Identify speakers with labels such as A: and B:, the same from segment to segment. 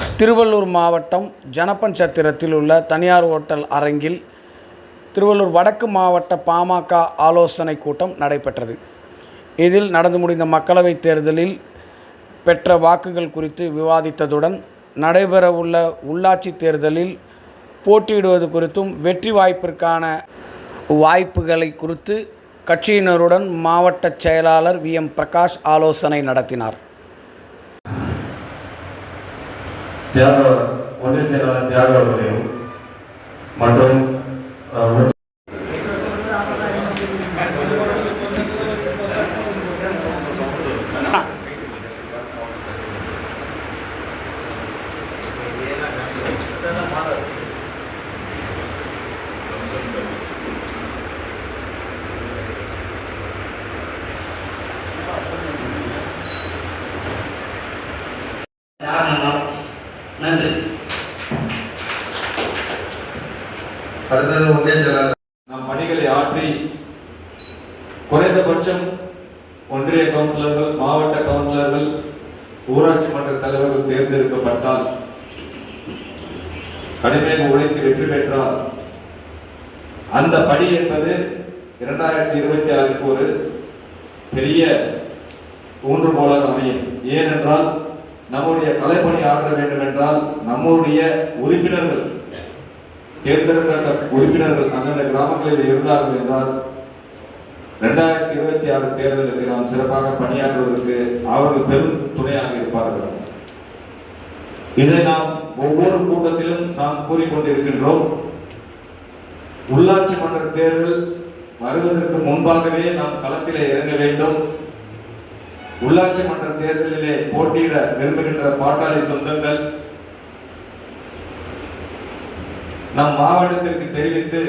A: திருவள்ளூர் மாவட்டம் ஜனப்பன் சத்திரத்தில் உள்ள தனியார் ஓட்டல் அரங்கில் திருவள்ளூர் வடக்கு மாவட்ட பாமக ஆலோசனை கூட்டம் நடைபெற்றது. இதில் நடந்து முடிந்த மக்களவைத் தேர்தலில் பெற்ற வாக்குகள் குறித்து விவாதித்ததுடன் நடைபெறவுள்ள உள்ளாட்சி தேர்தலில் போட்டியிடுவது குறித்தும் வெற்றி வாய்ப்பிற்கான வாய்ப்புகளை குறித்து கட்சியினருடன் மாவட்ட செயலாளர் வி எம் பிரகாஷ் ஆலோசனை நடத்தினார்.
B: தியாக ஒன்றிய செயலாளர் தியாக அவர்களையும் மற்றும் அடுத்தது ஒன்றே செயலாளர்
C: நம் பணிகளை ஆற்றி குறைந்தபட்சம் ஒன்றிய கவுன்சிலர்கள் மாவட்ட கவுன்சிலர்கள் ஊராட்சி மன்ற தலைவர்கள் தேர்ந்தெடுக்கப்பட்டால் கடுமையாக உழைத்து வெற்றி பெற்றால் அந்த பணி என்பது இரண்டாயிரத்தி இருபத்தி ஆறுக்கு ஒரு பெரிய ஊன்றுகோலாக அமையும். ஏனென்றால் நம்முடைய கலைப்பணி ஆற்ற வேண்டும் என்றால் நம்முடைய உறுப்பினர்கள் தேர்ந்தெடுக்கப்பட்ட உறுப்பினர்கள் அந்தந்த கிராமங்களில் இருந்தார்கள் என்றால் இரண்டாயிரத்தி இருபத்தி ஆறு தேர்தலுக்கு நாம் சிறப்பாக பணியாற்றுவதற்கு அவர்கள் பெரும் துணையாக இருப்பார்கள். இதை நாம் ஒவ்வொரு கூட்டத்திலும் நாம் கூறிக்கொண்டிருக்கின்றோம். உள்ளாட்சி மன்ற தேர்தல் வருவதற்கு முன்பாகவே நாம் களத்திலே இறங்க வேண்டும். உள்ளாட்சி மன்ற தேர்தலிலே போட்டியிட விரும்புகின்ற பாட்டாளி சொந்தங்கள் நம் மாவட்டத்திற்கு தெரிவித்து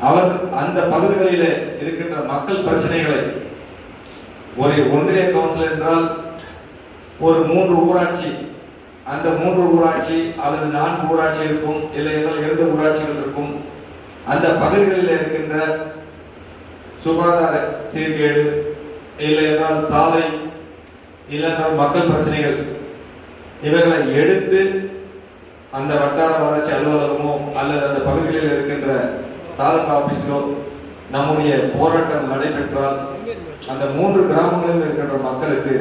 C: அவர் அந்த பகுதிகளிலே இருக்கின்ற மக்கள் பிரச்சனைகளை ஒரு ஒன்றிய கவுன்சில் என்றால் ஒரு மூன்று ஊராட்சி அந்த மூன்று ஊராட்சி அல்லது நான்கு ஊராட்சி இருக்கும் இல்லை என்றால் இரண்டு ஊராட்சிகள் இருக்கும். அந்த பகுதிகளில் இருக்கின்ற சுகாதார சீர்கேடு இல்லை என்றால் சாலை இல்லை என்றால் மக்கள் பிரச்சனைகள் இவைகளை எடுத்து அந்த வட்டார வளர்ச்சி அலுவலகமோ அல்லது அந்த பகுதிகளில் இருக்கின்ற தாலுகா ஆபீஸிலோ நம்முடைய போராட்டம் நடைபெற்றால் அந்த மூன்று கிராமங்களில் இருக்கின்ற மக்களுக்கு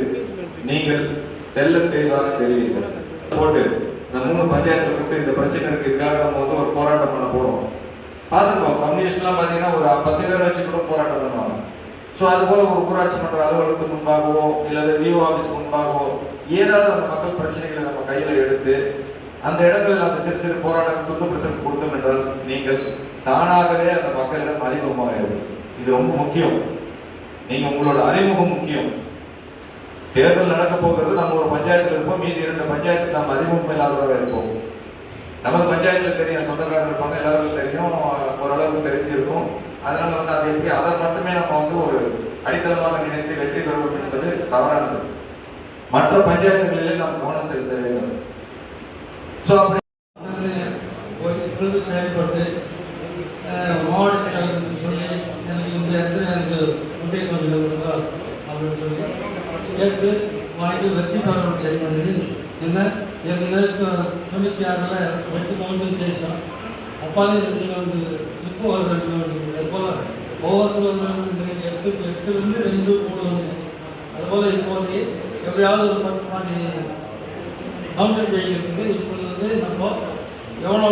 C: நீங்கள் தெல்ல தெளிவாக தெரிவீர்கள் போட்டு இந்த மூணு பஞ்சாயத்து இந்த பிரச்சனை இருக்கு இதுக்காக நம்ம வந்து ஒரு போராட்டம் பண்ண போறோம். பார்த்துருக்கோம் கம்யூனிஸ்ட்லாம் பார்த்தீங்கன்னா ஒரு பத்து பேர் வச்சு கூட போராட்டம் பண்ணுவாங்க. ஸோ அது போல ஒரு ஊராட்சி மன்ற அலுவலகத்துக்கு முன்பாகவோ இல்லை விஓ ஆஃபீஸ் முன்பாகவோ ஏதாவது அந்த மக்கள் பிரச்சனைகளை நம்ம கையில் எடுத்து அந்த இடங்களில் அந்த சிறு சிறு போராட்டம் துண்டு பிரச்சனை கொடுத்தோம் என்றால் நீங்கள் தானாகவே அந்த மக்களிடம் அறிமுகமாக இது ரொம்ப முக்கியம். நீங்க உங்களோட அறிமுகம் முக்கியம். தேர்தல் நடக்க போகிறது நம்ம ஒரு பஞ்சாயத்தில் இருப்போம் மீதி இரண்டு பஞ்சாயத்தில் நம்ம அறிமுகம் இல்லாதவராக இருப்போம். நமது பஞ்சாயத்தில் தெரியும் சொந்தக்காரர் இருப்பாங்க எல்லாருக்கும் தெரியும் ஓரளவுக்கு தெரிஞ்சிருக்கும். அதனால வந்து அதை எப்படி அதை மட்டுமே நம்ம வந்து ஒரு அடித்தளமாக நினைத்து வெற்றி பெறுவோம் என்பது தவறானது. மற்ற பஞ்சாயத்துகளிலே நாம் கவனம் செலுத்த வேண்டும். ஸோ அப்படி
D: செயல்பட்டு அஹ், மாவட்ட செயலாளருக்கு சொல்லி எனக்கு இந்த இடத்துல எனக்கு முட்டை கொஞ்சம் கொடுங்க அப்படின்னு சொல்லி கேட்டு வாங்கி வெற்றி பெறணும் சரி பண்ணி என்ன ஏற்கனவே தொ- தொண்ணூற்றி ஆறில் ரெண்டு கவுன்சில் ஜெயிச்சோம் அப்பாலே ரெண்டு கவுன்சில் இப்போ ஒரு ரெண்டு கவுன்சில் அது போல் ஒவ்வொருத்தரும் வந்து எட்டு எட்டுலேருந்து ரெண்டு மூணு வந்துச்சு அதுபோல் இப்போதைக்கு எப்படியாவது ஒரு பத்து பாண்டி கவுண்டர் ஜெயிக்கிறதுக்கு இப்போ வந்து நம்ம எவ்வளோ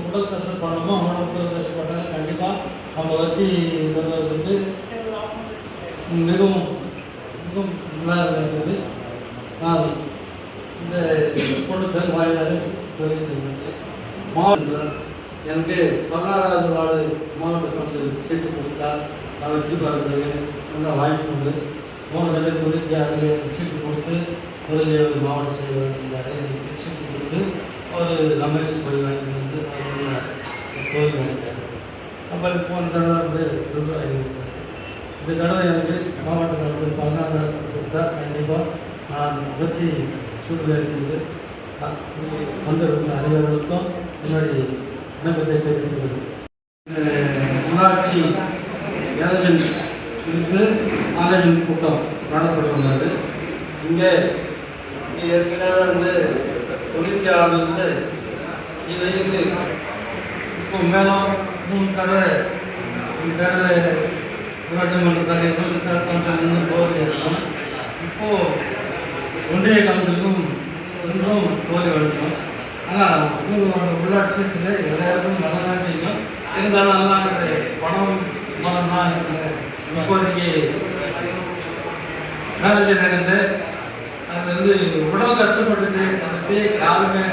D: உடல் கஷ்டம் பண்ணணுமோ அவ்வளோ உடல் கஷ்டப்பட்டாங்க கண்டிப்பாக நம்ம வெற்றி வந்து மிகவும் மிகவும் நல்லா இருக்கிறது நான் இந்த கூட்டத்தில் வாயிலாக தெரிவித்துள்ளேன் மாவட்ட எனக்கு பதினாறாவது வார்டு மாவட்ட கவுன்சில் சீட்டு கொடுத்தால் நான் வெற்றி பெறக்கூடிய நல்ல வாய்ப்பு உண்டு. மூணு தடவை தொண்ணூற்றி ஆறில் சீட்டு கொடுத்து முதலில் மாவட்ட செயலர் இருந்தார் எனக்கு சீட்டு கொடுத்து ஒரு ரமேஷ் கோயில் வந்து கோயில் வாங்கிட்டார் அப்புறம் போன தடவை வந்து சொல்லுவாங்க இந்த தடவை எனக்கு மாவட்டத்தில் வந்து பதினாறாவது கொடுத்தா கண்டிப்பாக நான் பற்றி சூழ்நிலை இருக்குது வந்திருக்கும் அனைவர்களுக்கும் என்னுடைய விண்ணப்பத்தை தெரிவித்துள்ளது உள்ளாட்சி எலெக்ஷன் குறித்து ஆலோசனை கூட்டம் நடத்தப்பட்டுள்ளது இங்கே ஏற்கனவே வந்து இருபத்தி ஆறுலேருந்து இது இப்போ மேலும் மூணு கடை கடை ஊராட்சி மன்ற தலைவர்கள் கொஞ்சம் இன்னும் தோல்வி இருக்கும். இப்போது ஒன்றிய கவுன்சிலும் இன்னும் தோல்வி அடைக்கும் ஆனால் உங்களோட உள்ளாட்சியத்தில் எல்லாருக்கும் நல்லா தான் செய்யும் இருந்தாலும் நல்லா இருக்குது பணம் பணம் தான் இப்போதைக்கு இப்போதைக்கு மேனேஜர் அது வந்து உடல் प्रत्येक काल में